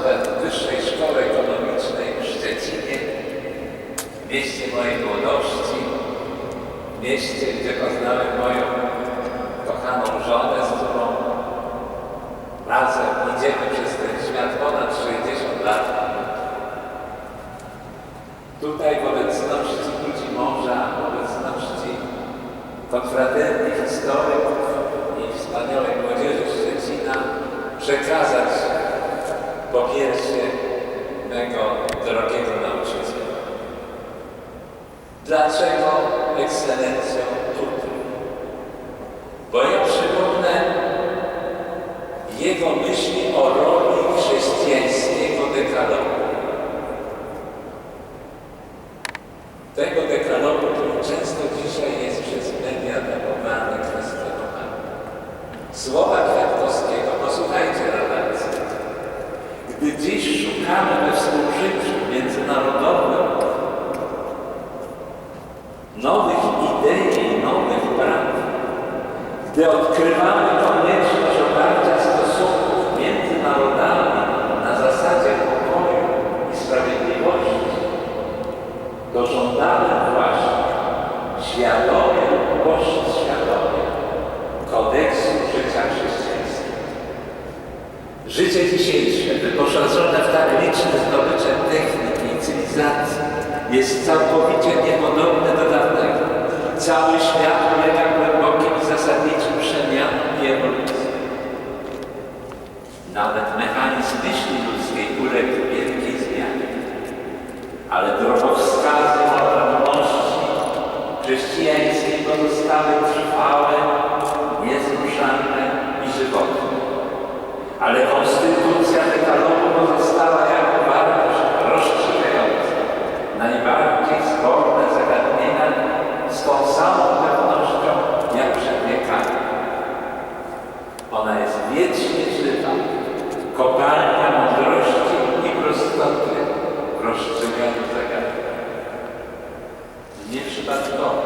Wyższej Szkoły Ekonomicznej w Szczecinie, mieście mojej młodości, mieście, gdzie poznałem moją kochaną żonę, z którą razem idziemy przez ten świat ponad 60 lat. Tutaj w obecności ludzi morza, w obecności konfraterni historyków i wspaniałej młodzieży Szczecina przekazać po piersie mego drogiego nauczyciela. Dlaczego ekscelencją tutaj? Bo ja przypomnę jego myśli o roli chrześcijańskiego dekalogu. Tego dekalogu, który często dzisiaj jest przez media adaptowany, kwestionowany. Słowa Kwiatkowskiego, posłuchajcie relacji. Gdy dziś szukamy we współżyciu międzynarodowym nowych idei i nowych praw, gdy odkrywamy konieczność oparcia stosunków między narodami na zasadzie pokoju i sprawiedliwości, to żądamy właśnie świadomie lub świadomie kodeksu życia chrześcijańskiego. Życie dzisiejsze, wyposażone w tak liczne zdobycze techniki i cywilizacji, jest całkowicie niepodobne do dawnego. Cały świat ulega Nawet mechanizm myśli ludzkiej uległ wielkiej zmianie. Ale drogowskazy moralności chrześcijańskiej pozostały trwałe, niezruszalne i żywotne. Ale konstytucja Nieprzypadkowo,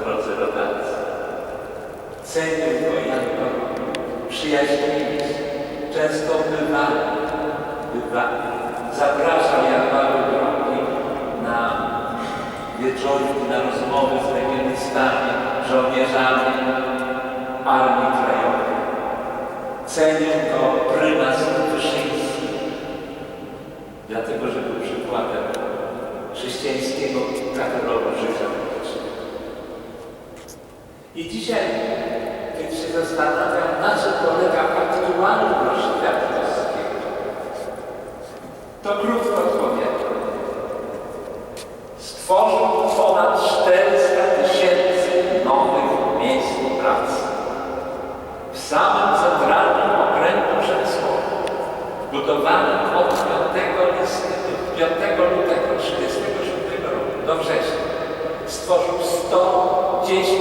drodzy rodacy, cenię go jako przyjaźnili się, często bywali, bywali. Zapraszam Jan Paweł II na wieczorki, na rozmowy z legionistami, żołnierzami Armii Krajowej. Cenię go prymas zastanawiam, na czym polega aktualność Kwiatkowskiego, to krótko odpowiem. Stworzył ponad 400 tysięcy nowych miejsc pracy. W samym centralnym okręgu przemysłowym, budowanym od 5, listy, 5 lutego 1937 roku do września, stworzył 110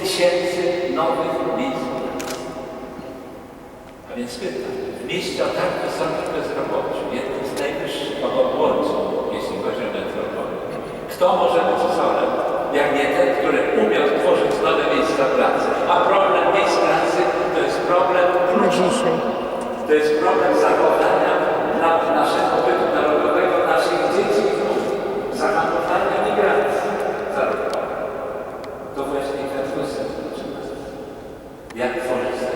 tysięcy nowych miejsc więc pytam, w mieście o tak wysokim bezrobociu, jednym z najwyższych obok Łodzi, jeśli chodzi o metropolię, kto może być wzorem, jak nie ten, który umiał tworzyć nowe miejsca pracy. A problem miejsc pracy to jest problem dzisiaj. To jest problem zachowania dla naszego bytu narodowego, naszych dzieci i wnuków, zahamowania migracji zawodowej. To właśnie uczy nas. Jak tworzyć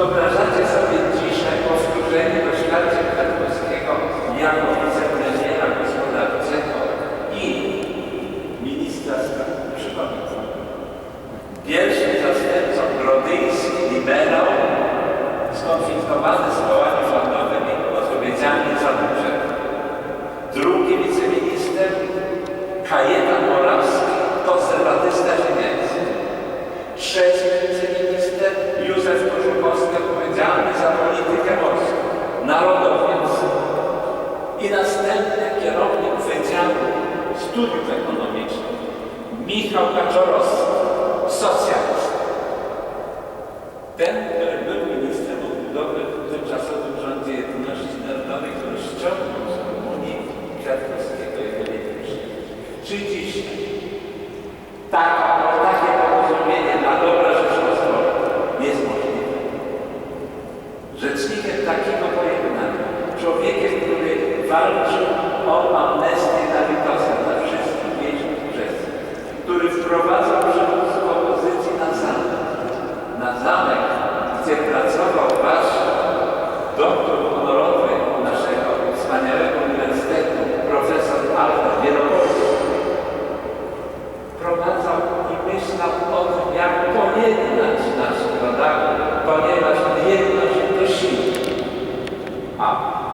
wyobrażacie sobie dzisiaj powtórzenie doświadczeń Kwiatkowskiego jako wicepremiera gospodarczego i ministra spraw? Przypominam. Pierwszym zastępcą grodyjski liberał skonfliktowany z kołami rządowymi odpowiedzialny za budżet. Drugi wiceminister Kajetan Morawski, konserwatysta ziemiecki. Trzeci wiceminister Kożukowski, odpowiedzialny za politykę morską, narodowiec. I następny kierownik Wydziału studiów ekonomicznych. Michał Kaczorowski, socjalista.